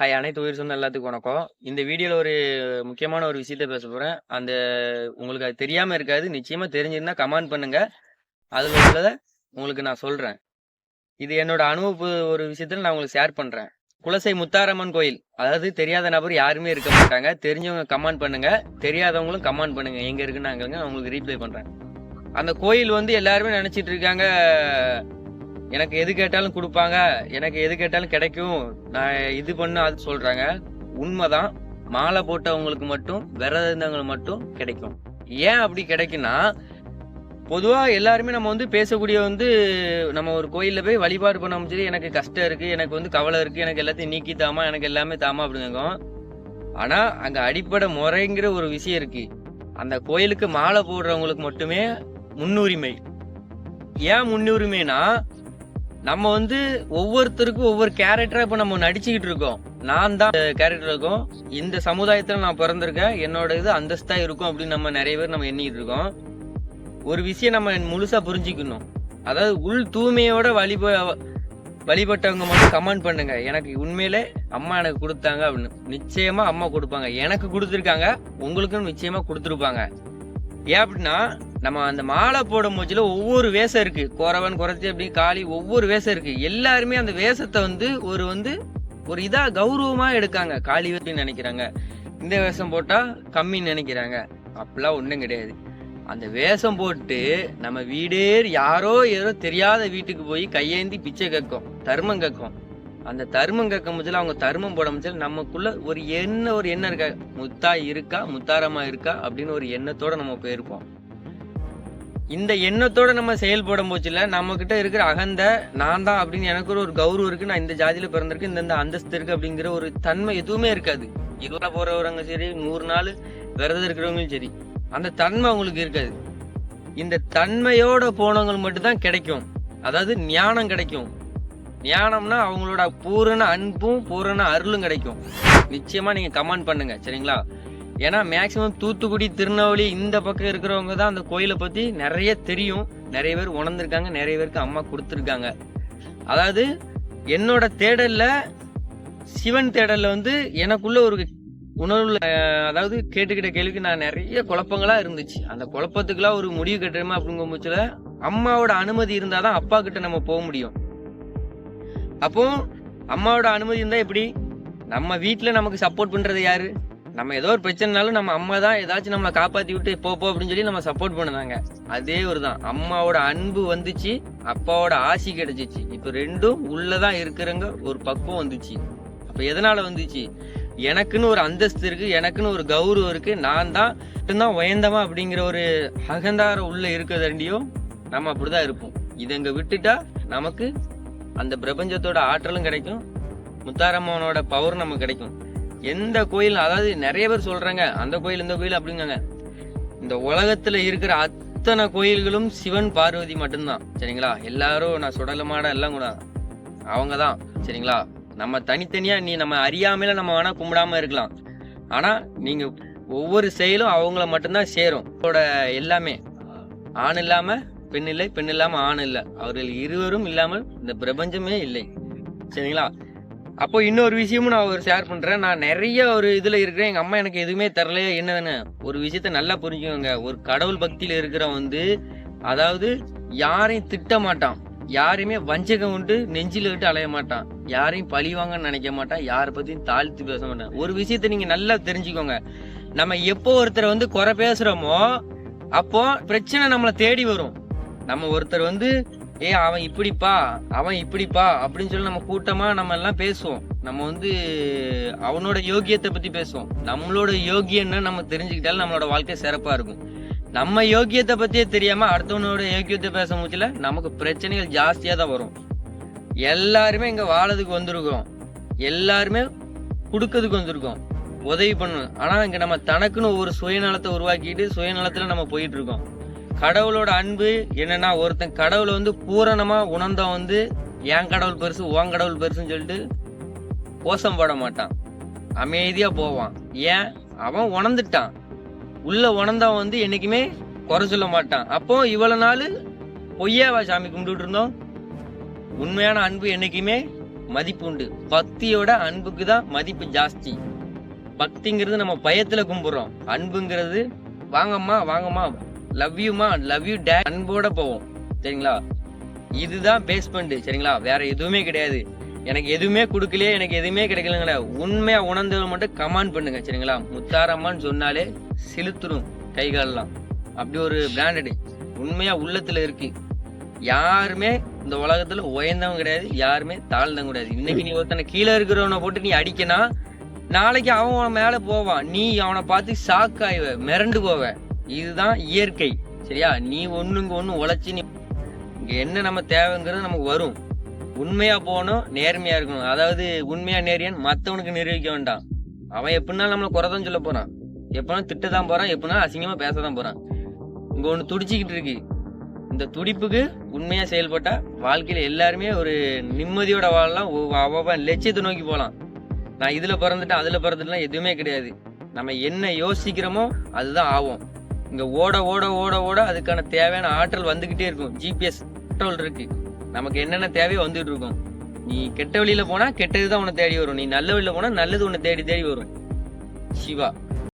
Hi அனைத்து உயிர் சொந்த எல்லாத்துக்கும் வணக்கம். இந்த வீடியோவில் ஒரு முக்கியமான ஒரு விஷயத்த பேச போகிறேன் அந்த உங்களுக்கு அது தெரியாமல் இருக்காது. நிச்சயமாக தெரிஞ்சிருந்தா கமெண்ட் பண்ணுங்கள் அதில் உள்ளதை உங்களுக்கு நான் சொல்கிறேன் இது என்னோட அனுபவ ஒரு விஷயத்தில் நான் உங்களுக்கு ஷேர் பண்ணுறேன் குலசை முத்தாரம்மன் கோயில். அதாவது தெரியாத நபர் யாருமே இருக்க மாட்டாங்க. தெரிஞ்சவங்க கமெண்ட் பண்ணுங்கள் தெரியாதவங்களும் கமெண்ட் பண்ணுங்கள் எங்கே இருக்குன்னு அங்கே நான் உங்களுக்கு ரீப்ளை பண்ணுறேன் அந்த கோயில் வந்து எல்லாருமே நினச்சிட்டு இருக்காங்க. எனக்கு எது கேட்டாலும் கொடுப்பாங்க. எனக்கு எது கேட்டாலும் கிடைக்கும். நான் இது பண்ண அது சொல்றாங்க. உண்மைதான். மாலை போட்டவங்களுக்கு மட்டும் விரதம் இருந்தவங்களுக்கு மட்டும் கிடைக்கும். ஏன் அப்படி கிடைக்குன்னா பொதுவாக எல்லாருமே நம்ம வந்து பேசக்கூடிய வந்து நம்ம ஒரு கோயிலில் போய் வழிபாடு பண்ண சரி எனக்கு கஷ்டம் இருக்குது எனக்கு வந்து கவலை இருக்குது எனக்கு எல்லாத்தையும் நீக்கி தாமா எனக்கு எல்லாமே தாமா அப்படிங்க ஆனால் அங்கே அடிப்படை முறைங்கிற ஒரு விஷயம் இருக்கு. அந்த கோயிலுக்கு மாலை போடுறவங்களுக்கு மட்டுமே முன்னுரிமை. ஏன் முன்னுரிமைனா நம்ம வந்து ஒவ்வொருத்தருக்கும் ஒவ்வொரு கேரக்டரா இப்ப நம்ம நடிச்சுக்கிட்டு இருக்கோம். நான் தான் கேரக்டர் இருக்கும். இந்த சமுதாயத்துல நான் பிறந்திருக்கேன். என்னோட இது அந்தஸ்தா இருக்கும் அப்படின்னு நம்ம நிறைய பேர் நம்ம எண்ணிக்கிட்டு இருக்கோம். ஒரு விஷயம் நம்ம முழுசா புரிஞ்சுக்கணும். அதாவது உள் தூய்மையோட வழிப வழிபட்டவங்க மட்டும் கமெண்ட் பண்ணுங்க. எனக்கு உண்மையிலே அம்மா எனக்கு கொடுத்தாங்க அப்படின்னு. நிச்சயமா அம்மா கொடுப்பாங்க. எனக்கு கொடுத்துருக்காங்க. உங்களுக்கும் நிச்சயமா கொடுத்துருப்பாங்க. ஏன் அப்படின்னா நம்ம அந்த மாலை போடும் மூச்சில் ஒவ்வொரு வேஷம் இருக்குது குறவன் குறைச்சி அப்படி காளி ஒவ்வொரு வேஷம் இருக்குது எல்லாருமே அந்த வேஷத்தை வந்து ஒரு வந்து ஒரு இதாக கௌரவமாக எடுக்காங்க. காளி அப்படின்னு நினைக்கிறாங்க. இந்த வேஷம் போட்டால் கம்மின்னு நினைக்கிறாங்க. அப்படிலாம் ஒன்றும் கிடையாது. அந்த வேஷம் போட்டு நம்ம வீடே யாரோ ஏதோ தெரியாத வீட்டுக்கு போய் கையேந்தி பிச்சை கேட்கும். தர்மம் கேட்கும். அந்த தர்மம் கேட்கும் போதில் அவங்க தர்மம் போட முடிச்சல நமக்குள்ள ஒரு என்ன ஒரு எண்ணம் இருக்கா? முத்தா இருக்கா? முத்தாரமா இருக்கா? அப்படின்னு ஒரு எண்ணத்தோட நம்ம போயிருப்போம். இந்த எண்ணத்தோட நம்ம செயல்படும் போச்சுல நம்ம கிட்ட இருக்கிற அகந்த நான் தான் அப்படின்னு எனக்கு ஒரு கௌரவம் இருக்கு நான் இந்த ஜாதியில பிறந்திருக்கு இந்த அந்தஸ்து இருக்கு அப்படிங்கிற ஒரு தன்மை எதுவுமே இருக்காது. இருவரா போறவங்க சரி நூறு நாள் விரதம் இருக்கிறவங்களும் சரி அந்த தன்மை அவங்களுக்கு இருக்காது. இந்த தன்மையோட போனவங்களுக்கு மட்டும்தான் கிடைக்கும். அதாவது ஞானம் கிடைக்கும். ஞானம்னா அவங்களோட பூரண அன்பும் பூரண அருளும் கிடைக்கும். நிச்சயமா நீங்க கமெண்ட் பண்ணுங்க சரிங்களா? ஏன்னா மேக்ஸிமம் தூத்துக்குடி திருநெல்வேலி இந்த பக்கம் இருக்கிறவங்க தான் அந்த கோயிலை பற்றி நிறைய தெரியும். நிறைய பேர் உணர்ந்திருக்காங்க நிறைய பேருக்கு அம்மா கொடுத்துருக்காங்க. அதாவது என்னோட தேடலில் சிவன் தேடலில் வந்து எனக்குள்ள ஒரு உணர்வுல அதாவது கேட்டுக்கிட்ட கேள்விக்கு நான் நிறைய குழப்பங்களாக இருந்துச்சு. அந்த குழப்பத்துக்குலாம் ஒரு முடிவு கட்டுறோமா அப்படிங்கும் பட்சத்தில் அம்மாவோட அனுமதி இருந்தாதான் அப்பா கிட்ட நம்ம போக முடியும். அப்போ அம்மாவோட அனுமதி இருந்தால் எப்படி? நம்ம வீட்டில் நமக்கு சப்போர்ட் பண்ணுறது யாரு? நம்ம ஏதோ ஒரு பிரச்சனைனாலும் நம்ம அம்மா தான் ஏதாச்சும் நம்மளை காப்பாத்தி விட்டு போ போ அப்படின்னு சொல்லி நம்ம சப்போர்ட் பண்ணுதாங்க அதே ஒரு தான். அம்மாவோட அன்பு வந்துச்சு அப்பாவோட ஆசி கிடைச்சிச்சு. இப்போ ரெண்டும் உள்ளதான் இருக்கிறவங்க ஒரு பக்குவம் வந்துச்சு. அப்போ எதனால வந்துச்சு? எனக்குன்னு ஒரு அந்தஸ்து இருக்கு எனக்குன்னு ஒரு கௌரவம் இருக்கு நான் தான் மட்டும்தான் உயர்ந்தவன் அப்படிங்கிற ஒரு அகந்தாரம் உள்ள இருக்கிறதாண்டியோ நம்ம அப்படிதான் இருப்போம். இதை இங்க விட்டுட்டா நமக்கு அந்த பிரபஞ்சத்தோட ஆற்றலும் கிடைக்கும் முத்தாரம்மனோட பவர் நமக்கு கிடைக்கும். எந்த கோயில் அதாவது நிறைய பேர் சொல்றாங்க அந்த கோயில் இந்த கோயில் அப்படிங்காங்க இந்த உலகத்துல இருக்கிற அத்தனை கோயில்களும் சிவன் பார்வதி மட்டும்தான் சரிங்களா? எல்லாரும் நான் சுடலமாட எல்லாம் கூட அவங்க தான் சரிங்களா? நம்ம தனித்தனியா நீ நம்ம அறியாமையில நம்ம வேணா கும்பிடாம இருக்கலாம். ஆனா நீங்க ஒவ்வொரு செயலும் அவங்கள மட்டும்தான் சேரும். அவரோட எல்லாமே. ஆண் இல்லாம பெண் இல்லை பெண் இல்லாம ஆண் இல்லை. அவர்கள் இருவரும் இல்லாமல் இந்த பிரபஞ்சமே இல்லை. சரிங்களா? அப்போ இன்னொரு விஷயமும் நான் ஒரு ஷேர் பண்றேன். நான் நிறைய ஒரு இதுல இருக்கிறேன். எங்க அம்மா எனக்கு எதுவுமே தரலையா. என்னதுன்னு ஒரு விஷயத்த நல்லா புரிஞ்சுக்கோங்க. ஒரு கடவுள் பக்தியில இருக்கிறவன் வந்து அதாவது யாரையும் திட்ட மாட்டான். யாரையுமே வஞ்சகம் உண்டு நெஞ்சில விட்டு அலைய மாட்டான். யாரையும் பழிவாங்கன்னு நினைக்க மாட்டான். யாரை பத்தியும் தாழ்த்து பேச மாட்டான். ஒரு விஷயத்த நீங்க நல்லா தெரிஞ்சுக்கோங்க. நம்ம எப்போ ஒருத்தரை வந்து குறை பேசுறோமோ அப்போ பிரச்சனை நம்மளை தேடி வரும். நம்ம ஒருத்தர் வந்து ஏ அவன் இப்படிப்பா அவன் இப்படிப்பா அப்படின்னு சொல்லி நம்ம கூட்டமா நம்ம எல்லாம் பேசுவோம். நம்ம வந்து அவனோட யோகியத்தை பத்தி பேசுவோம். நம்மளோட யோகியன்னு நம்ம தெரிஞ்சுக்கிட்டாலும் நம்மளோட வாழ்க்கை சிறப்பா இருக்கும். நம்ம யோகியத்தை பத்தியே தெரியாம அடுத்தவனோட யோகியத்தை பேச முடியல நமக்கு பிரச்சனைகள் ஜாஸ்தியா தான் வரும். எல்லாருமே இங்க வாழறதுக்கு வந்திருக்கோம் எல்லாருமே கொடுக்கறதுக்கு வந்திருக்கோம். உதவி பண்ணணும். ஆனா இங்க நம்ம தனக்குன்னு ஒரு சுயநலத்தை உருவாக்கிட்டு சுயநலத்துல நம்ம போயிட்டு இருக்கோம். கடவுளோட அன்பு என்னன்னா ஒருத்தன் கடவுளை வந்து பூரணமா உணர்ந்தவன் வந்து என் கடவுள் பெருசு உன் கடவுள் பெருசுன்னு சொல்லிட்டு கோஷம் போட மாட்டான். அமைதியா போவான். ஏன்? அவன் உணர்ந்துட்டான். உள்ள உணர்ந்தவன் வந்து என்னைக்குமே குறை சொல்ல மாட்டான். அப்போ இவ்வளவு நாள் பொய்யாவா சாமி கும்பிட்டு இருந்தோம். உண்மையான அன்பு என்னைக்குமே மதிப்பு உண்டு. பக்தியோட அன்புக்கு தான் மதிப்பு ஜாஸ்தி. பக்திங்கிறது நம்ம பயத்துல கும்பிட்றோம். அன்புங்கிறது வாங்கம்மா வாங்கம்மா. லவ் யூமா லவ் யூ டே அன்போட போவோம். சரிங்களா? இதுதான் பேஸ்மெண்ட் சரிங்களா? வேற எதுவுமே கிடையாது. எனக்கு எதுவுமே கொடுக்கலையே எனக்கு எதுவுமே கிடைக்கலங்கிற உண்மையா உணர்ந்தவங்க மட்டும் கமெண்ட் பண்ணுங்க சரிங்களா? முத்தாரம்மான்னு சொன்னாலே செலுத்துடும் கை காலெல்லாம் அப்படி ஒரு பிராண்டடு உண்மையா உள்ளத்துல இருக்கு. யாருமே இந்த உலகத்துல உயர்ந்தவங்க கிடையாது யாருமே தாழ்ந்தவங்க கிடையாது. இன்னைக்கு நீ ஒருத்தனை கீழே இருக்கிறவனை போட்டு நீ அடிக்கனா நாளைக்கு அவன் உன மேல போவான். நீ அவனை பார்த்து ஷாக் ஆயிவ மிரண்டு போவ. இதுதான் இயற்கை சரியா? நீ ஒன்றுங்க ஒன்று உழைச்சி நீ இங்கே என்ன நம்ம தேவைங்கிறது நமக்கு வரும். உண்மையாக போகணும் நேர்மையாக இருக்கணும். அதாவது உண்மையாக நேரியன் மற்றவனுக்கு நிரூபிக்க வேண்டாம். அவன் எப்படினாலும் நம்மளை குறைதான் சொல்ல போகிறான் போறான். தான் போகிறான் போறான் அசிங்கமாக பேச தான் போகிறான் இங்கே ஒன்று துடிச்சிக்கிட்டு இருக்கு. இந்த துடிப்புக்கு உண்மையாக செயல்பட்டால் வாழ்க்கையில் எல்லாருமே ஒரு நிம்மதியோட வாழலாம். அவன் லட்சியத்தை நோக்கி போகலாம் நான் இதில் பிறந்துட்டேன் அதில் பிறந்துட்டேன் எதுவுமே கிடையாது. நம்ம என்ன யோசிக்கிறோமோ அதுதான் ஆகும். இங்கே ஓட ஓட ஓட ஓட அதுக்கான தேவையான ஆற்றல் வந்துக்கிட்டே இருக்கும். ஜிபிஎஸ் பெட்ரோல் இருக்கு. நமக்கு என்னென்ன தேவையோ வந்துட்டு இருக்கும். நீ கெட்ட வழியில் போனால் கெட்டது தான் உன்னை தேடி வரும். நீ நல்ல வழியில் போனால் நல்லது உன்னை தேடி தேடி வரும். சிவா.